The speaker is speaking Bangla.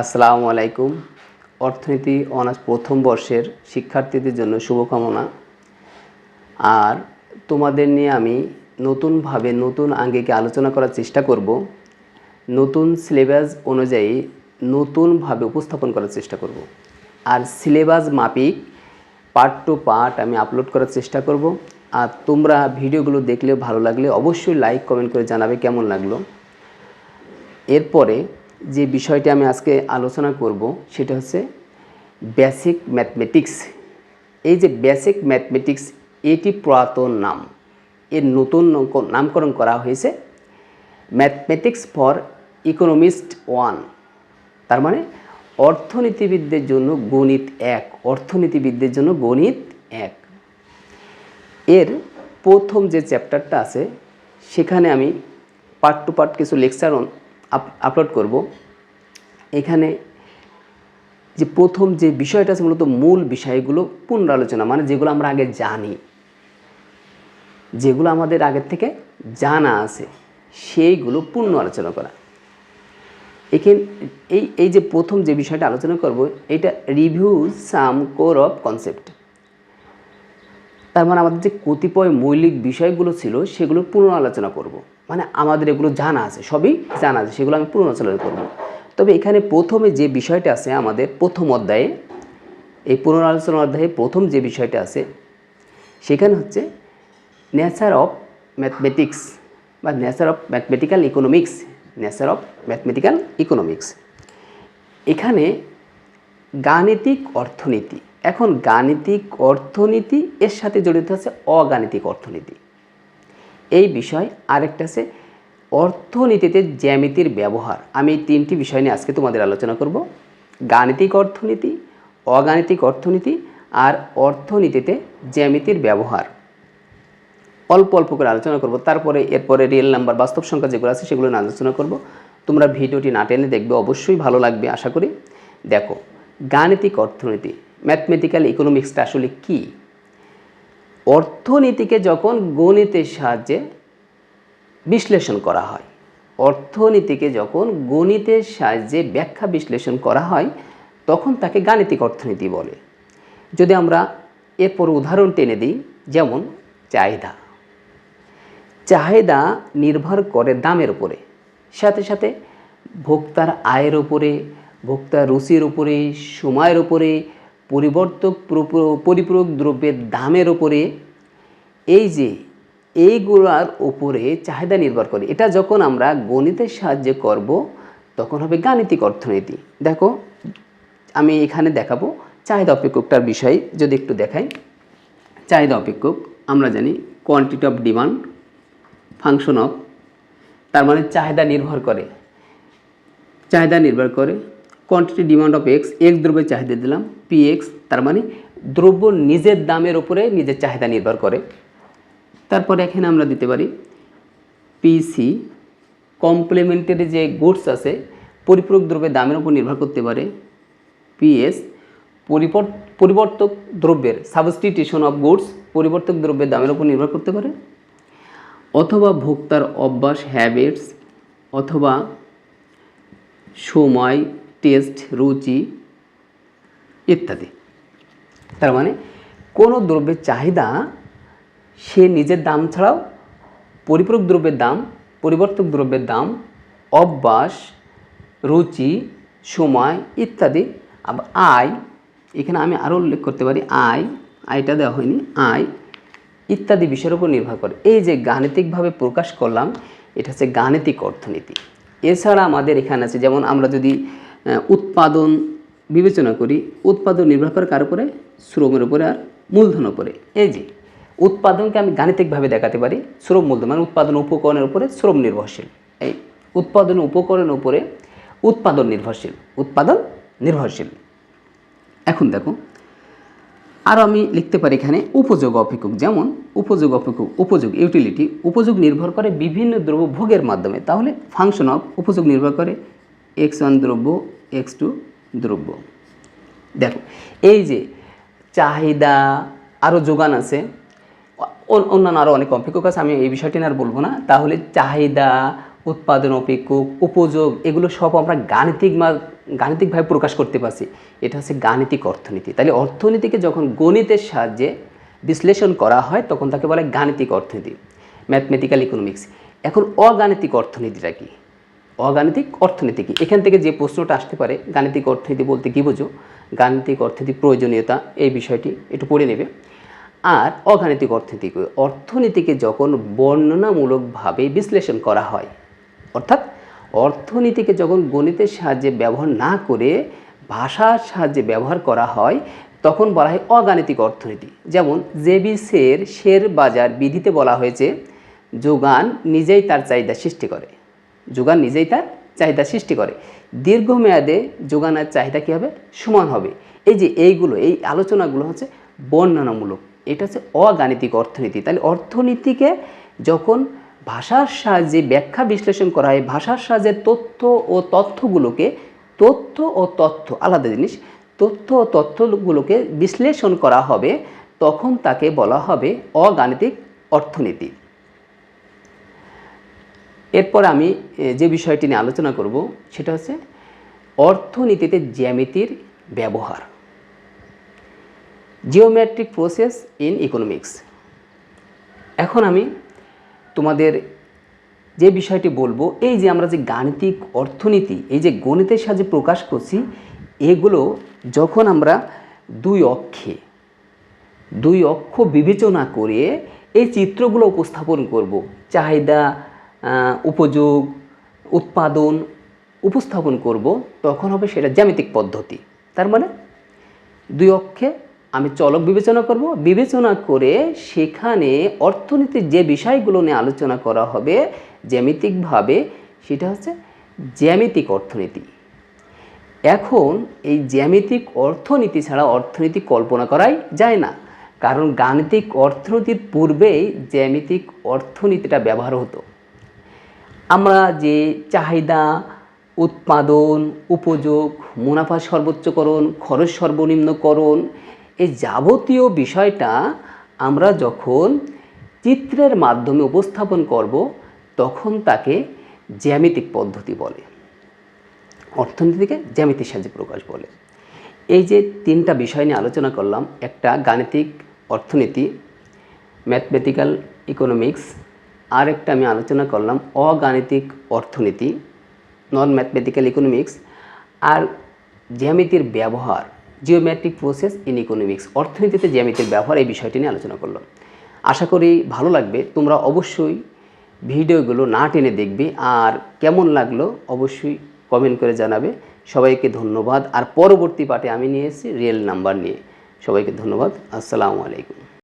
আসসালামু আলাইকুম। অর্থনীতি অনার্স প্রথম বর্ষের শিক্ষার্থীদের জন্য শুভকামনা। আর তোমাদের নিয়ে আমি নতুনভাবে নতুন আঙ্গিকে আলোচনা করার চেষ্টা করব। নতুন সিলেবাস অনুযায়ী নতুনভাবে উপস্থাপন করার চেষ্টা করব। আর সিলেবাস মাপিক পার্ট টু পার্ট আমি আপলোড করার চেষ্টা করব। আর তোমরা ভিডিওগুলো দেখলে ভালো লাগলে অবশ্যই লাইক কমেন্ট করে জানাবে কেমন লাগল। এরপরে যে বিষয়টি আমি আজকে আলোচনা করব, সেটা হচ্ছে বেসিক ম্যাথমেটিক্স এই যে বেসিক ম্যাথমেটিক্স এটি পুরাতন নাম। এর নতুন নামকরণ করা হয়েছে ম্যাথমেটিক্স ফর ইকোনমিস্ট ওয়ান তার মানে অর্থনীতিবিদদের জন্য গণিত এক, অর্থনীতিবিদদের জন্য গণিত এক। এর প্রথম যে চ্যাপ্টারটা আছে, সেখানে আমি পার্ট টু পার্ট কিছু লেকচার আপলোড করব। এখানে যে প্রথম যে বিষয়টা আছে মূলত মূল বিষয়গুলো পুনরালোচনা মানে যেগুলো আমরা আগে জানি, যেগুলো আমাদের আগের থেকে জানা আছে, সেইগুলো পূর্ণ আলোচনা করা। এখানে, এই এই যে প্রথম যে বিষয়টা আলোচনা করব, এটা review some core of concept তার মানে আমাদের যে কতিপয় মৌলিক বিষয়গুলো ছিল, সেগুলো পুনরালোচনা করব। মানে আমাদের এগুলো জানা আছে, সবই জানা আছে, সেগুলো আমি পুনরালোচনা করব। তবে এখানে প্রথমে যে বিষয়টা আছে আমাদের প্রথম অধ্যায়ে, এই পুনরালোচনা অধ্যায়ে প্রথম যে বিষয়টা আছে, সেখানে হচ্ছে নেচার অফ ম্যাথমেটিক্স বা nature of mathematical economics nature of mathematical economics এখানে গাণিতিক অর্থনীতি এখন গাণিতিক অর্থনীতি এর সাথে জড়িত আছে অগাণিতিক অর্থনীতি। এই বিষয় আরেকটা আছে অর্থনীতিতে জ্যামিতির ব্যবহার। আমি এই তিনটি বিষয় নিয়ে আজকে তোমাদের আলোচনা করব। গাণিতিক অর্থনীতি, অগাণিতিক অর্থনীতি আর অর্থনীতিতে জ্যামিতির ব্যবহার। অল্প অল্প করে আলোচনা করব, তারপরে এরপরে রিয়েল নাম্বার বাস্তব সংখ্যা যেগুলো আছে সেগুলো নিয়ে আলোচনা করব। তোমরা ভিডিওটি না টেনে দেখবে, অবশ্যই ভালো লাগবে, আশা করি। দেখো, গাণিতিক অর্থনীতি ম্যাথমেটিক্যাল ইকোনমিক্সটা আসলে কি? অর্থনীতিকে যখন গণিতের সাহায্যে বিশ্লেষণ করা হয়, অর্থনীতিকে যখন গণিতের সাহায্যে ব্যাখ্যা বিশ্লেষণ করা হয়, তখন তাকে গাণিতিক অর্থনীতি বলে। যদি আমরা এরপর উদাহরণ টেনে দিই, যেমন চাহিদা। চাহিদা নির্ভর করে দামের উপরে। সাথে সাথে ভোক্তার আয়ের উপরে, ভোক্তার রুচির উপরে, সময়ের উপরে পরিবর্তক প্রপ- পরিপূরক দ্রব্যের দামের ওপরে এই যে এইগুলোর ওপরে চাহিদা নির্ভর করে। এটা যখন আমরা গণিতের সাহায্যে করব, তখন হবে গাণিতিক অর্থনীতি। দেখো, আমি এখানে দেখাবো চাহিদা অপেক্ষকটার বিষয়, যদি একটু দেখাই। চাহিদা অপেক্ষক, আমরা জানি quantity of demand function of তার মানে চাহিদা নির্ভর করে। চাহিদা নির্ভর করে quantity demand of X X দ্রব্যের চাহিদা দিলাম পি এক্স তার মানে দ্রব্য নিজের দামের ওপরে নিজের চাহিদা নির্ভর করে। তারপরে এখানে আমরা দিতে পারি পিসি কমপ্লিমেন্টারি যে গুডস আছে, পরিপূরক দ্রব্যের দামের উপর নির্ভর করতে পারে পিএস পরিবর্তক দ্রব্যের সাবস্টিটিউশন অফ গুডস পরিবর্তক দ্রব্যের দামের উপর নির্ভর করতে পারে। অথবা ভোক্তার অভ্যাস হ্যাবিটস অথবা সময় টেস্ট রুচি ইত্যাদি। তার মানে কোনো দ্রব্যের চাহিদা সে নিজের দাম ছাড়াও পরিপূরক দ্রব্যের দাম, পরিবর্তক দ্রব্যের দাম, অভ্যাস, রুচি, সময় ইত্যাদি। আবার আয়, এখানে আমি আরও উল্লেখ করতে পারি, আয়, আয়টা দেওয়া হয়নি, আয় ইত্যাদি বিষয়ের উপর নির্ভর করে। এই যে গাণিতিকভাবে প্রকাশ করলাম, এটা হচ্ছে গাণিতিক অর্থনীতি। এছাড়া আমাদের এখানে আছে, যেমন আমরা যদি উৎপাদন বিবেচনা করি, উৎপাদন নির্ভর করে কার উপরে? শ্রমের উপরে আর মূলধন উপরে। এই যে, উৎপাদনকে আমি গাণিতিকভাবে দেখাতে পারি, শ্রম মূলধন মানে উৎপাদন উপকরণের উপরে শ্রম নির্ভরশীল। এই উৎপাদন উপকরণের উপরে উৎপাদন নির্ভরশীল উৎপাদন নির্ভরশীল। এখন দেখো, আর আমি লিখতে পারি এখানে উপযোগ অপেক্ষক। যেমন, উপযোগ অপেক্ষক, উপযোগ ইউটিলিটি উপযোগ নির্ভর করে বিভিন্ন দ্রব্য ভোগের মাধ্যমে। তাহলে ফাংশন অফ উপযোগ নির্ভর করে এক্স ওয়ান দ্রব্য এক্স টু দ্রব্য। দেখো, এই যে চাহিদা আরও যোগান আছে অন্যান্য আরও অনেক অপেক্ষক আছে, আমি এই বিষয়টি আর বলব না। তাহলে চাহিদা, উৎপাদন অপেক্ষক, উপযোগ, এগুলো সব আমরা গাণিতিক গাণিতিকভাবে প্রকাশ করতে পারছি। এটা হচ্ছে গাণিতিক অর্থনীতি। তাহলে অর্থনীতিকে যখন গণিতের সাহায্যে বিশ্লেষণ করা হয়, তখন তাকে বলে গাণিতিক অর্থনীতি ম্যাথমেটিক্যাল ইকোনমিক্স এখন অগাণিতিক অর্থনীতিটা কি? অগাণিতিক অর্থনীতি কি? এখান থেকে যে প্রশ্নটা আসতে পারে, গাণিতিক অর্থনীতি বলতে কী বোঝো? গাণিতিক অর্থনীতি প্রয়োজনীয়তা, এই বিষয়টি একটু পড়ে নেবে। আর অগাণিতিক অর্থনীতি অর্থনীতিকে যখন বর্ণনামূলকভাবে বিশ্লেষণ করা হয়, অর্থাৎ অর্থনীতিকে যখন গণিতের সাহায্যে ব্যবহার না করে ভাষার সাহায্যে ব্যবহার করা হয়, তখন বলা হয় অগাণিতিক অর্থনীতি। যেমন জেবিসের শের বাজার বিধিতে বলা হয়েছে, যোগান নিজেই তার চাহিদা সৃষ্টি করে। যোগান নিজেই তার চাহিদা সৃষ্টি করে। দীর্ঘমেয়াদে যোগানের চাহিদা কী হবে? সমান হবে। এই যে এইগুলো, এই আলোচনাগুলো হচ্ছে বর্ণনামূলক। এটা হচ্ছে অগাণিতিক অর্থনীতি। তাহলে অর্থনীতিকে যখন ভাষার সাহায্যে ব্যাখ্যা বিশ্লেষণ করা হয়, ভাষার সাহায্যে তথ্য ও তথ্যগুলোকে, তথ্য ও তথ্য, আলাদা জিনিস, তথ্য ও তথ্যগুলোকে বিশ্লেষণ করা হবে, তখন তাকে বলা হবে অগাণিতিক অর্থনীতি। এরপর আমি যে বিষয়টি নিয়ে আলোচনা করব, সেটা হচ্ছে অর্থনীতিতে জ্যামিতির ব্যবহার। জিওমেট্রিক প্রসেস ইন ইকোনমিক্স এখন আমি তোমাদের যে বিষয়টি বলব, এই যে আমরা যে গাণিতিক অর্থনীতি, এই যে গণিতের সাহায্যে প্রকাশ করছি, এগুলো যখন আমরা দুই অক্ষে, দুই অক্ষ বিবেচনা করে এই চিত্রগুলো উপস্থাপন করব, চাহিদা উপযোগ, উৎপাদন, উপস্থাপন করব, তখন হবে সেটা জ্যামিতিক পদ্ধতি। তার মানে দুই অক্ষে আমি চলক বিবেচনা করব, বিবেচনা করে সেখানে অর্থনীতির যে বিষয়গুলো নিয়ে আলোচনা করা হবে জ্যামিতিকভাবে, সেটা হচ্ছে জ্যামিতিক অর্থনীতি। এখন এই জ্যামিতিক অর্থনীতি ছাড়া অর্থনীতি কল্পনা করাই যায় না, কারণ গাণিতিক অর্থনীতির পূর্বেই জ্যামিতিক অর্থনীতিটা ব্যবহার হতো। আমরা যে চাহিদা, উৎপাদন, উপযোগ, মুনাফা সর্বোচ্চকরণ, খরচ সর্বনিম্নকরণ এই যাবতীয় বিষয়টা আমরা যখন চিত্রের মাধ্যমে উপস্থাপন করব, তখন তাকে জ্যামিতিক পদ্ধতি বলে। অর্থনীতিকে জ্যামিতির সাহায্যে প্রকাশ বলে। এই যে তিনটা বিষয় নিয়ে আলোচনা করলাম, একটা গাণিতিক অর্থনীতি ম্যাথমেটিক্যাল ইকোনমিক্স আর একটা আমি আলোচনা করলাম অগাণিতিক অর্থনীতি নন ম্যাথমেটিক্যাল ইকোনমিক্স আর জ্যামিতির ব্যবহার জিওমেট্রিক প্রসেস ইন ইকোনমিক্স অর্থনীতিতে জ্যামিতির ব্যবহার এই বিষয়টি নিয়ে আলোচনা করলাম। আশা করি ভালো লাগবে। তোমরা অবশ্যই ভিডিওগুলো না টেনে দেখবে আর কেমন লাগল অবশ্যই কমেন্ট করে জানাবে। সবাইকে ধন্যবাদ। আর পরবর্তী পার্টে আমি নিয়ে এসেছি রিয়েল নাম্বার নিয়ে। সবাইকে ধন্যবাদ। আসসালামু আলাইকুম।